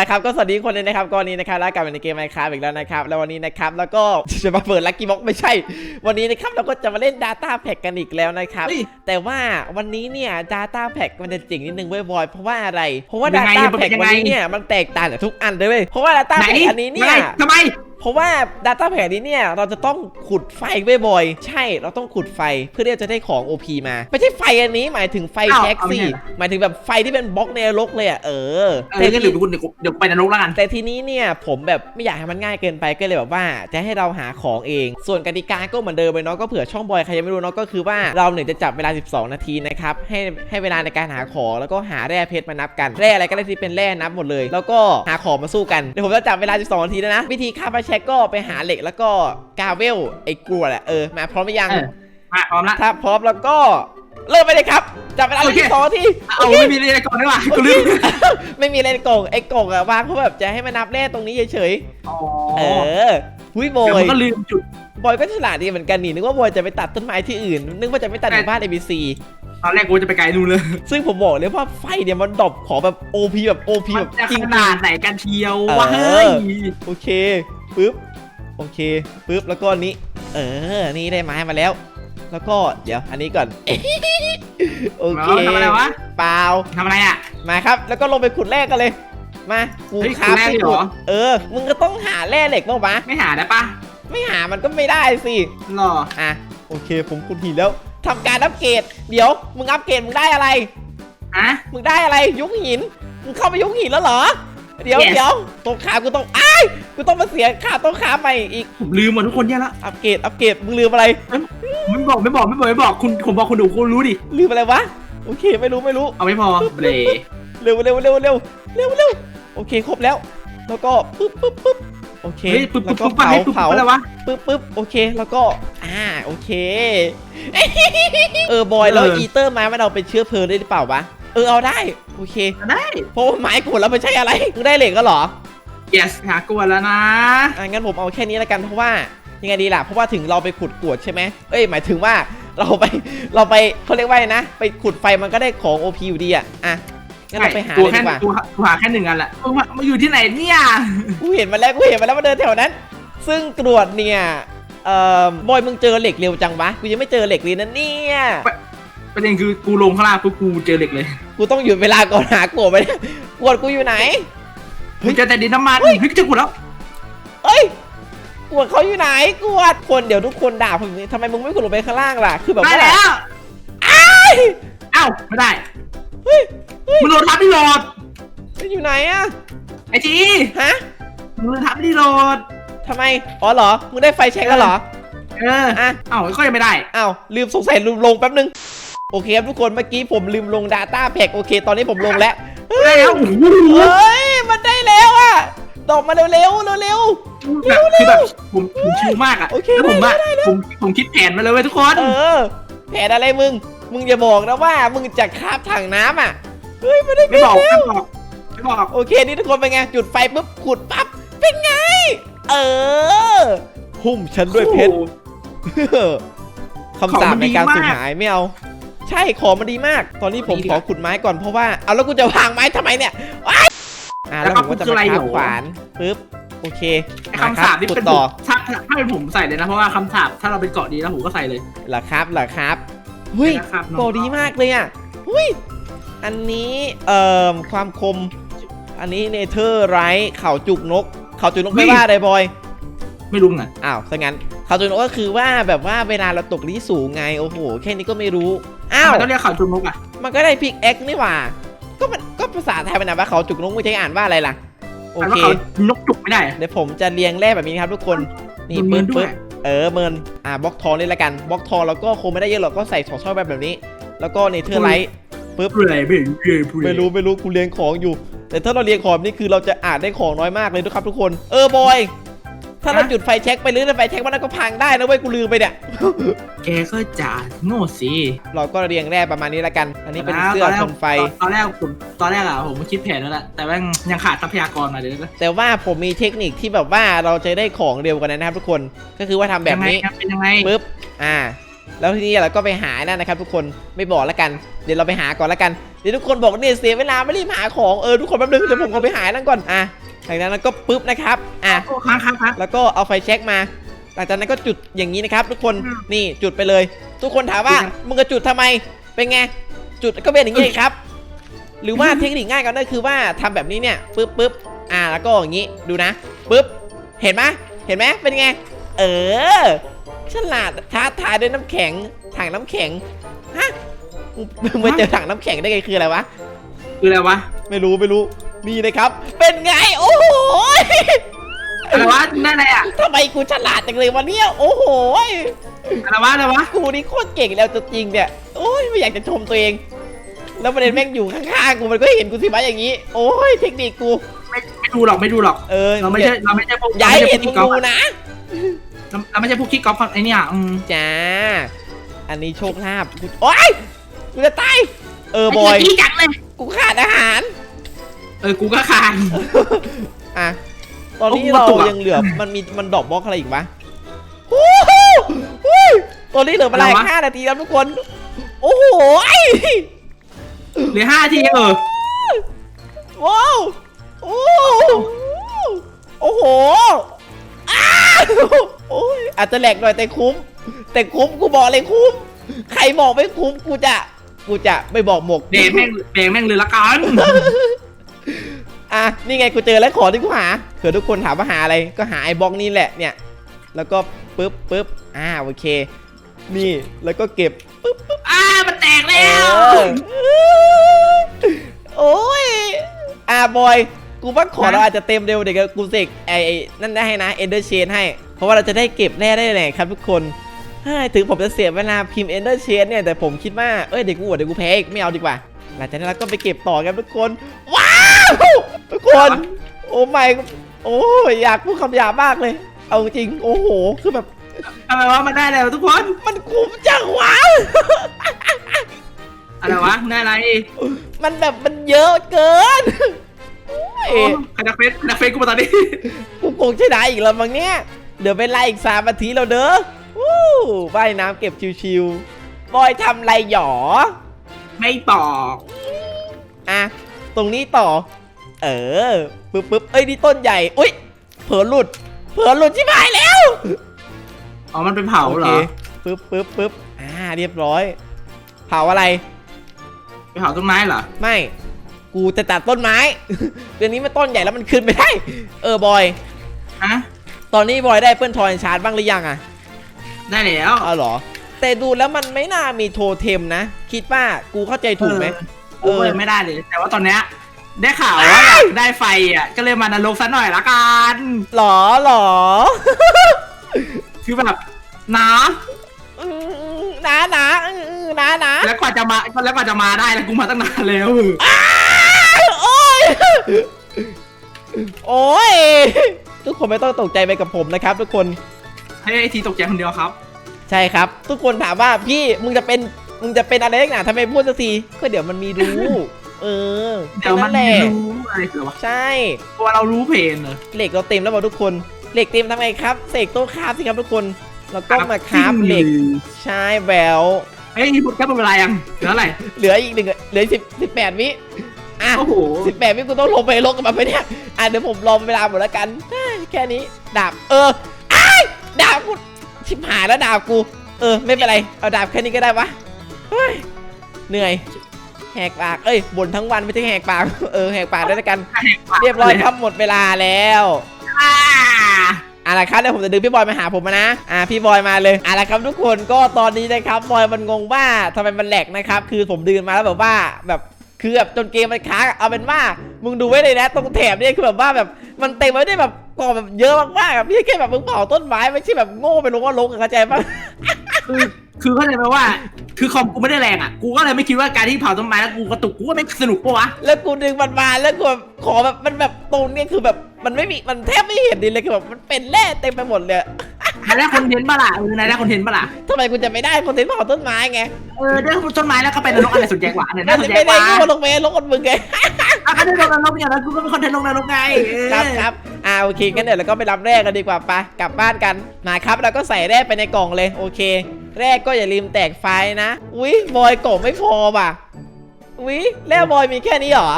ละครับก็สวัสดีทุกคนเลยนะครับก็วันนี้นะครับแล้วกลับมาในเกมไมค์ครับอีกแล้วนะครับแล้ววันนี้นะครับแล้วก็จะมาเปิดลักกี้บ็อกไม่ใช่ วันนี้นะครับเราก็จะมาเล่น Data Pack กันอีกแล้วนะครับเฮ้ยแต่ว่าวันนี้เนี่ย Data Pack มันจะเจ๋งนิดนึงเว้ยบอยเพราะว่าอะไรเพราะว่ายังไง Data มันเป็ Pack นยังวัไงนนี้เนี่ยมันแตกต่างจากทุกอันเลยเว้ยเพราะว่า Data ไหน Pack อันนี้เนี่ยไม่ทำไม เพราะว่า Data Pack นี้เนี่ย เราจะต้องขุดไฟไว้บ่อยใช่ เราต้องขุดไฟเพื่อที่จะได้ของ OP มา ไม่ใช่ไฟอันนี้หมายถึงไฟอ้าวแท็กเอาไม่ซี่ ใช่เหรอ หมายถึงแบบไฟที่เป็นบล็อกในนรกเลยอะ เออ เอองั้นเดี๋ยวคุณเดี๋ยวเดี๋ยวไปนรกแล้วกัน แต่ทีนี้เนี่ยผมแบบไม่อยากให้มันง่ายเกินไปก็เลยแบบว่าจะให้เราหาของเอง ส่วนกติกาก็เหมือนเดิมเลยเนาะก็เผื่อช่องบอยใครยังไม่รู้เนาะก็คือว่าเราเนี่ยจะจับเวลา 12 นาทีนะครับให้ให้เวลาในการหาของแล้วก็หาแร่เพชรมานับกันแร่อะไรก็ได้ที่เป็นแร่นับหมดเลย แล้วก็หาของมาสู้กันเดี๋ยวผมจะจับเวลา 12 นาทีแล้วนะวิธีฆ่าไปเช็คก็ไปหาเหล็กแล้วก็กาเวลไอ้กลัวแหละเออมาพร้อมหรือยังเออ มาพร้อมละถ้าพร้อมแล้วก็เริ่มไปเลยครับจับเวลาโอเค12นาทีเอาไม่มีอะไรก่อนดีกว่ากูลืมไม่มีอะไรในกล่องไอ้กล่องอะวางเพื่อแบบจะให้มันนับแร่ตรงนี้เฉยๆอ๋อเออหุยบอเดี๋ยวยมันก็ลืมจุด บอยก็ฉลาดดีเหมือนกันนี่นึกว่าบอยจะไปตัดต้นไม้ที่อื่น นึกว่าจะไม่ตัดในบ้าน ABC ตอนแรกกูจะไปไกลนู่นเลย ซึ่งผมบอกเลยว่าไฟเนี่ยมันดรอปของแบบ OP แบบ OP มัแบนบจะจริขงนาดไหนกันเชียวเออวะเฮ้ย โอเค ปึ๊บโอเคปึ๊บแล้วก็อันนี้ เออ นี่ได้ไม้มาแล้ว แล้วก็เดี๋ยวอันนี้ก่อนโอเคทำอะไรวะเปล่าทำอะไรอะมาครับ แล้วก็ลงไปขุดแร่กันเลย มากูเฮ้ยคราฟขุดแร่ให้เลยเหรขุดอเออ มึงก็ต้องหาแร่เหล็กบ้างปะไม่หาได้ปะไม่หามันก็ไม่ได้สิหรออะโอเค ผมขุดหินแล้วทำการอัปเกรดเดี๋ยว มึงอัปเกรดมึงได้อะไรอะมึงได้อะไร ยุคหินมึงเข้าไปยุคหินแล้วเหรอ เดี๋ยว Yes เดี๋ยวตรงขากูต้องอ้ายกูต้องมาเสียขาต้องขาใหม่อีกผมลืมหมดทุกคนเนี่ยละอัปเกรดอัปเกรดมึงลืมอะไรไม่บอกไม่บอกไม่บอกไม่บอกคุณผมบอกคุณดูคุณรู้ดิ ลืมอะไรวะโอเคไม่รู้ไม่รู้ เอาไม่พอเบลเร็วเร็วเร็วเร็วเร็วเร็วโอเคครบแล้ว แล้วก็ปึ๊บปึ๊บปึ๊บโอเคเฮ้ยปุ๊บแล้ปุ๊วบก็ปุ๊บเผาปุ๊บเผาอะไรวะ ปึ๊บปึ๊บโอเคแล้วก็อ่าโอเค เออบอยแล้วเอออีเตอร์ไม้มันเอาเป็นเชื้อเพลิงได้หรือเปล่าวะ เออเอาได้โอเคได้ เพราะว่าไม้กูแล้วมันใช่อะไรมึงได้เหล็กก็เหรอ yes หากลัวแล้วนะ อะงั้นผมเอาแค่นี้แล้วกันเพราะว่ายังไงดีล่ะเพราะว่าถึงเราไปขุดกรวดใช่ไหมเอ้ยหมายถึงว่าเราไปเราไปเขาเรียกว่าอะไรนะ ไปขุดไฟมันก็ได้ของ OP อยู่ดีอะอะงั้นเราไปหาตัวเลยแค่ดีกว่าตัวตัวหาแค่หนึ่งอันแหละมึงมามาอยู่ที่ไหนเนี่ยกูเห็นมาแล้วกูเห็นมาแล้วมาเดินแถวนั้น ซึ่งกรวดเนี่ยเอ่อบอยมึงเจอเหล็กเร็วจังวะกูยังไม่เจอเหล็กเลยนะเนี่ยประเด็นคือกูลงข้างล่างปุ๊บกูเจอเหล็กเลย กูต้องหยุดเวลาก่อนหากรวดไปเนี่ยกรวดกูอยู่ไหน มึงเจอแต่ดินน้ำมันเฮ้ยเจอกูแล้ว เอ้ยกรวดเขาอยู่ไหนกรวดคนเดี๋ยวทุกคนด่าผมอย่างนี้ทำไมมึงไม่ขุดลงไปข้างล่างล่ะ คือแบบได้ว่าแล้วเอ้าไม่ได้เฮ้ยเฮ้ยมึงโหลดทับไม่โหลดมันอยู่ไหนอะไอจีฮะมึงโหลดทับไม่ได้โหลดทำไมอ๋อเหรอมึงได้ไฟแช็กแล้วเหรอเอออะเอ้าก็ยังไม่ได้ อ้าวลืมสงสัยลืมลงแป๊บนึง โอเคครับทุกคนเมื่อกี้ผมลืมลง Data Pack โอเค ตอนนี้ผมลงแล้วได้แล้วโอ้โหเฮ้ยมันได้แล้วอะตอบมาเร็วๆเร็วแบบคือแบบผมผมชิวมากอะโอเคแล้วผมอะได้ได้ได้ผมผมคิดแผนมาเลยเว้ยทุกคนๆเออแผนอะไรมึง มึงอย่าบอกนะว่ามึงจะคาบถังน้ำอะเฮ้ยไม่ได้ไม่บอกไม่บอกไม่บอกโอเคนี่ทุกคนเป็นไงจุดไฟปุ๊บขุดปั๊บเป็นไง เออหุ้มฉันด้วยเพชรโอ้โหคำสาปในการของมันดีสูญมากหายไม่เอา ใช่ของมันดีมาก ตอนนี้ผมดีขออะขุดไม้ก่อนเพราะว่าเอาแล้วกูจะวางไม้ทำไมเนี่ยว้ายอ่าแล้แล้ววผมก็จะคือมาอะไรคาบเหรอขวานปึ๊บโอเคไอ้คำสาปนี่ขุดเป็นต่อถ้าถ้าเป็นผมใส่เลยนะเพราะว่าคำสาปถ้าเราเป็นเกาะดีแล้วผมก็ใส่เลยเหรอครับเหรอครับเฮ้ยนะครับน้องโกดีมากเลยอะเฮ้ยอันนี้เอ่อความคม อันนี้เนเธอร์ไรท์เขาจุกนกเขาจุกนกไม่ว่าอะไรบอย ไม่รู้ไงอ้าวซะงั้นเขาจุกนกก็คือว่าแบบว่าเวลาเราตกที่สูงไงโอ้โหแค่นี้ก็ไม่รู้ อ้าวทำไมต้องเรียกเขาจุนนกอะมันก็ได้พิกแอคนี่หว่า ก็มันก็ภาษาไทยมันอ่านว่าเขาจุกนกไม่ใช่อ่านว่าอะไรล่ะ โอแต่ว่าเค เขานกจุกไม่ได้อะเดี๋ยวผมจะเรียงแร่แบบนี้นะครับทุกคน นี่เมิปึ๊นบๆด้วย ปึ๊บเออเมิน อ่าบล็อกทองนี่ละกัน บล็อกทองแล้วก็คงไม่ได้เยอะหรอก ก็ใส่สองช่องแบบแบบนี้ แล้วก็เนเธอร์ไลท์ปึ๊บ เปลือยไม่รู้เปลือยเปลือยไม่รู้ไม่รู้กูเรียงของอยู่ แต่ถ้าเราเรียงของนี่คือเราจะอาจได้ของน้อยมากเลยนะครับทุกคน เออบอย ถ้าเราจุดไฟแช็กไปหรือไฟแช็กมันก็พังได้นะเว้ยกูลืมไปเนี่ย แกก็จะโง่สิเราก็เรียงแร่ประมาณนี้ละกัน อันนี้เป็นเสื้อตแรกทนไฟ ตอนแรกผมตอนแรกอะผมคิดแผนแล้วแหละแต่ว่ายังขาดทรัพยากรมาเลยนะแต่ว่าผมมีเทคนิคที่แบบว่าเราจะได้ของเร็วกว่านั้นนะครับทุกคน ก็คือว่าทำแบบนี้ยังไงครับเป็นยังไงปึ๊บ อ่า แล้วทีนี้เราก็ไปหานั่นนะครับ ทุกคน ไม่บอกแล้วกัน เดี๋ยวเราไปหาก่อนแล้วกัน เดี๋ยวทุกคนบอกเนี่ยเสียเวลาไม่รีบหาของ เออทุกคนแป๊บนึงเดี๋ยวผมขอไปหานั่นก่อน อะหลัง จากนั้นก็ปุ๊บนะครับอะโอ้ค้างค้างค้าง แล้วก็เอาไฟแช็กมาหลังจากนั้นก็จุดอย่างนี้นะครับ ทุกคนอืมนี่จุดไปเลย ทุกคนถามว่าจุดนะมึงจะจุดทำไมเป็นไงจุดก็เป็นอย่างนี้ครับ หรือว่าเทคนิคง่ายกันก็คือว่าทำแบบนี้เนี่ยปึ๊บปึ๊บอ่าแล้วก็อย่างนี้ดูนะปึ๊บเห็นไหมเห็นไหมเป็นไง เออฉลาดท้าทายด้วยน้ำแข็งถังน้ำแข็งฮะมึงมาเจอถังน้ำแข็งได้ไงคืออะไรวะ คืออะไรวะ ไม่รู้ไม่รู้ นี่นะครับ เป็นไง โอ้โหอะไรวะนั่นอะไรอะทำไมกูฉลาดจังเลยวันนี้โอ้โหอะไรวะอะไรวะกูนี่โคตรเก่งแล้วตัวจริงเนี่ย โอ้ยไม่อยากจะชมตัวเอง แล้วประเด็นแม่งอยู่ข้างๆกูมันก็เห็นกูสิวะอย่างนี้ โอ้ยเทคนิคกู ไม่ไม่ดูหรอกไม่ดูหรอก เออ เราไม่ใช่เราไม่ใช่พวกอย่าเราให้ไม่เห็ใช่นพวกมึคิงกกอล์ฟดูนะเราเราไม่ใช่พวกคิกกอล์ฟไอ้เนี่ยอืมจ้า อันนี้โชคลาภกูโอ้ยกูจะตาย เออบอยไเหี้จังเลยกูขาดอาหาร เออกูก็คาน อะ ตอนนี้โอ้เรากูกระตุกอะยังเหลือ มันมี มันดรอปบล็อกอะไรอีกวะโอ้โหโอ้ยตอนนี้เหลือเวลาอีกห้านาทีแล้วทุกคน โอ้โหไอ้เหลือห้าทีเออว้าว โอ้โอ้โหอ้าวโอ้ยอาจจะแหลกหน่อยแต่คุ้ม แต่คุ้มกูบอกเลยคุ้ม ใครบอกไม่คุ้มกูจะ กูจะไม่บอกหมก เดงแม่งเดงแม่งเลยละกัน อะนี่ไงกูเจอแล้วขอที่กูหาเผื่อทุกคนถามว่าหาอะไรก็หาไอ้บล็อกนี่แหละเนี่ย แล้วก็ปึ๊บปึ๊บอ่าโอเค นี่แล้วก็เก็บปึ๊บอ้ามันแตกเอแล้วอโอ้ยอ่าบอย กูว่าขอเราอาจจะเต็มเร็วเดี๋ยวกูเสกไอ้ไอ้นั่นได้ให้นะเอนเดอร์เชนให้ เพราะว่าเราจะได้เก็บแร่ได้เลยครับทุกคนเฮ้ยถึงผมจะเสียเวลาพิมพ์เอนเดอร์เชนเนี่ยแต่ผมคิดว่าเอ้ยเดี๋ยวกูอวดเดี๋ยวกูแพ้อีกไม่เอาดีกว่า หลังจากนั้นเราก็ไปเก็บต่อกันทุกคน ว้าวทุกคน โอ้ไม่โอ้ยอยากพูดคำหยาบมากเลย เอาจริงโอ้โหคือแบบอะไรวะมันได้แล้วทุกคน มันคุ้มจังวะอะไรวะได้อะไรมันแบบมันเยอะเกินโอ้ยโอ้ใครดักเฟสใครดักเฟสกูมาตอนนี้กูคงชนะอีกแล้วมั้งเนี่ยเดี๋ยวเวลาอีกสามนาทีแล้วเด้อวู้ว่ายน้ำเก็บชิวๆบอยทำไรหยอ ไม่บอกอะตรงนี้ต่อ เออปึ๊บปึ๊บเอ้ยนี่ต้นใหญ่อุ้ยเผลอหลุด เผลอหลุดชิบหายแล้วอ๋อมันเป็นเผาเหรอโคปึ๊บปึ๊บปึ๊บอ่าเรียบร้อย เผาอะไรเป็นเผาต้นไม้เหรอไม่ กูจะตัดต้นไม้ เดี๋ยวนี้มันต้นใหญ่แล้วมันขึ้นไม่ได้ เออบอย ฮะตอนนี้บอยได้เปิ้ลทอยชาร์จบ้างหรือยังอะได้แล้วอ๋อเหรอ แต่ดูแล้วมันไม่น่ามีโทเทมนะ คิดว่ากูเข้าใจถูกไหมเออกูเลยไม่ได้เลย แต่ว่าตอนเนี้ยได้ข่าวว่าอยากได้ไฟอะ ก็เลยมานรกซะหน่อยละกันหรอหรอ คือแบบนะอืมนะนะอืมนะนะแล้วกว่าจะมาแล้วกว่าจะมาได้แล้วกูมาตั้งนานแล้วโอ้ยโอ้ยทุกคนไม่ต้องตกใจไปกับผมนะครับ ทุกคนให้ไอทีตกใจคนเดียวครับ ใช่ครับ ทุกคนถามว่าพี่มึงจะเป็นมึงจะเป็นอะไรนักหนาทำไมพูดสักทีก็เดี๋ยวมันมีรู้ เออเดี๋ยวมันแค่แหละรู้อะไรคือวะใช่ตัวเรารู้เพลนเหรอเหล็กเราเต็มแล้วบอกทุกคนเหล็กเต็มทำไงครับเสกโต๊ะคราฟสิครับทุกคนแล้วก็มาคราฟเหล็กใช่แววเฮ้ยพูดแค่เป็นเวลายังเหลืออะไรเหลืออีกหนึ่งเหลือสิบสิบแปดวิอะโอ้โหสิบแปดวิกูต้องลงไปลงกับมันไปเนี่ยอะเดี๋ยวผมรอเวลาหมดแล้วกันอะแค่นี้ดาบเออไอ้ายดาบกู ชิบหายแล้วดาบกู เออ ไม่เป็นไร เอาดาบแค่นี้ก็ได้วะเฮ้ยเหนื่อย แหกปาก เอ้ยบ่นทั้งวันไม่ใช่แหกปาก เออ แหกปากด้วยแล้วกัน เรียบร้อยครับหมดเวลาแล้วอ่าเอาละครับเดี๋ยวผมจะดึงพี่บอยมาหาผมนะ อ่าพี่บอยมาเลยเอาละครับทุกคนก็ตอนนี้นะครับบอยมันงงว่าทำไมมันแหลกนะครับ คือผมดึงมาแล้วแบบว่าแบบ คือแบบจนเกมมันค้างเอาเป็นว่ามึงดูไว้เลยนะตรงแถบเนี่ยคือแบบว่าแบบมันเต็มไว้ด้วยแบบกล่องแบบเยอะมากๆอะพี่แค่แบบมึงเผาต้นไม้ไม่ใช่แบบโง่ไปลงว่าลงอะเข้าใจปะคือคือเข้าใจไหมว่า คือคอมกูไม่ได้แรงอะกูก็เลยไม่คิดว่าการที่เผาต้นไม้แล้วกูกระตุกกูก็ไม่สนุกปะวะแล้วกูดึงมันมาแล้วกูแบบขอแบบมันแบบตรงเนี้ยคือแบบมันไม่มีมันแทบไม่เห็นดิเลยคือแบบมันเป็นแร่เต็มไปหมดเลย นายได้คอนเทนต์ปะล่ะเออนายได้คอนเทนต์ปะล่ะทำไมกูจะไม่ได้คนที่เผาต้นไม้ไงเออได้ต้นไม้แล้วก็ไปนรกอะไรสนใจกว่าเนี่ยไม่น่าสนใจได้กว่ากูลงไปลงกับมึงไงอะก็ได้ลงนรกอย่างนั้นกูก็เป็นคอนเทนต์ลงนรกไงเออครับครับอ่าโอเคงั้นเดี๋ยวเราก็ไปรับแร่กันดีกว่าไปกลับบ้านกันมาครับเราก็ใส่แร่ไปในกล่องเลยโอเค แรกก็อย่าลืมแตกไฟนะอุ๊ยบอยกล่องไม่พอป่ะอุ๊ยแล้วบอยมีแค่นี้เหรอ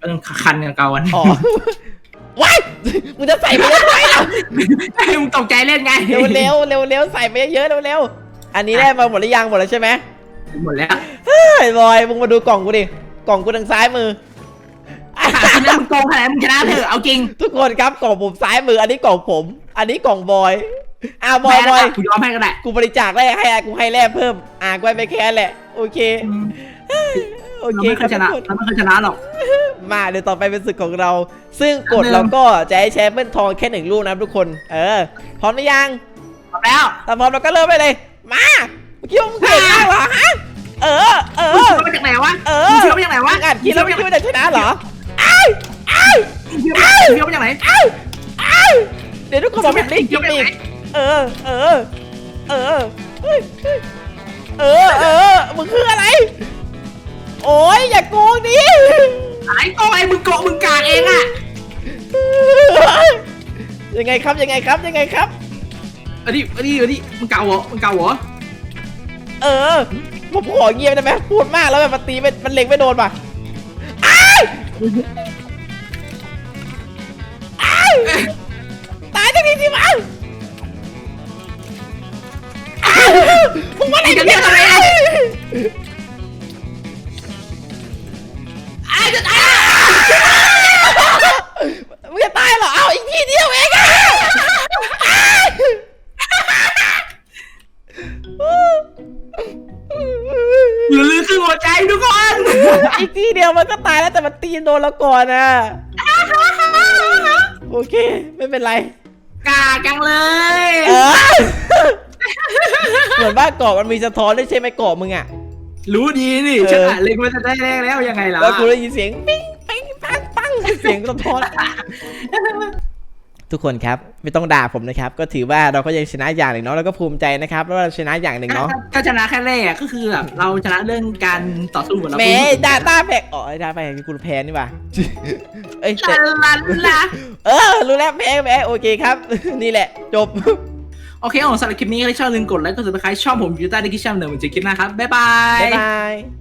เออคันกันเก่าอัน อ๋อ ว้ายมึงจะใส่ไปเยอะไหมล่ะให้มึงตกใจเล่นไงเร็วเร็วเร็วเร็วใส่ไปเยอะเร็วเร็วอันนี้ได้มาหมดหรือยังหมดแล้วใช่ไหมหมดแล้วเฮ้ยบอยมึงมาดูกล่องกูดิกล่องกูทางซ้ายมืออันนั้นมึงโกงขนาดมึงชนะเถอะเอาจริง ทุกคนครับกล่องผมซ้ายมือ อันนี้กล่องผม อันนี้กล่องบอยอ่าบอยบอยกูยอมให้ก็ได้กูบริจาคแรกให้อะกูให้แรกเพิ่ม อ่ากูให้ไปแค่แหละ โอเค โอเราเคไม่คเครับยชนะทุกคน เราไม่เคยชนะหรอก มาเดี๋ยวต่อไปเป็นศึกของเรา ซึ่งกฎอันเดิม เราก็จะให้ใช้เปิ้ลทองแค่หนึ่งลูกนะครับทุกคน เออ พร้อมหรือยังพร้อมแล้ว ถ้าพร้อมเราก็เริ่มไปเลย มาเมื่อกี้ว่ามึงเก่งมากเหรอฮะ เออ เอมึงอ เชื่อมาจากไหนวะเออ มึงเชื่อมาจากไหนวะมึงอัดคิดแล้วไม่คิดว่าจะชนะเหรออ้ายมึงเชื่อมามึงเชื่อมาจากไหนอ้ายอ้ายเดี๋ยวทุกคนบอกผมเล่นกิมมิกเออ เออ เออเฮ้ยเฮ้ยเออ เออ มึงคืออะไรโอ้ยอย่าโกงดิไอ้โกงไอ้มึงโกงมึงกากเองอะยังไงครับยังไงครับยังไงครับอันนี้อันนี้อันนี้มึงเก่าเหรอมึงเก่าเหรอเออผมขอเงียบได้ไหมพูดมากแล้วแบบมันตีไม่มันเล็งไม่โดนป่ะอ้ายอ้ายตายจังทีสิมั้งอ้าวมึงว่าอะไรกันเนี่ย หัวใจทุกคนอีกทีเดียวมันก็ตายแล้วแต่มันตีนโดนเราก่อนนะโอเค ไม่เป็นไรกากจังเลยเออเหมือนว่าเกาะมันมีสะท้อนด้วยใช่ไหมเกาะมึงอะ รู้ดีนี่เออฉันอะเล็งไว้จะได้แรกแล้วยังไงล่ะแล้วกูได้ยินเสียง ปิ้งปิ้งปังปังเสียงสะท้อน ทุกคนครับไม่ต้องด่าผมนะครับ ก็ถือว่าเราก็ยังชนะอย่างหนึ่งเนาะแล้วก็ภูมิใจนะครับว่าเราชนะอย่างหนึ่งเนาะก็ชนะแค่แรกก็คือแบบเราชนะเรื่องการต่อสู้กับเราแหม่ด่าต้าแพกอ๋อด่าแพกคือกูแพ้นี่ป่ะเอ้ยแต่ลาลาลาเออรู้แล้วแพ้แพ้โอเคครับ นี่แหละ จบโอเคผมสำหรับคลิปนี้ก็ชอบลืมกดไลค์กดซับสไครต์ช่องผมอยู่ใต้ดีคลิปช่องเดิมเหมือนเจอคลิปหน้าครับบ๊ายบายบ๊ายบาย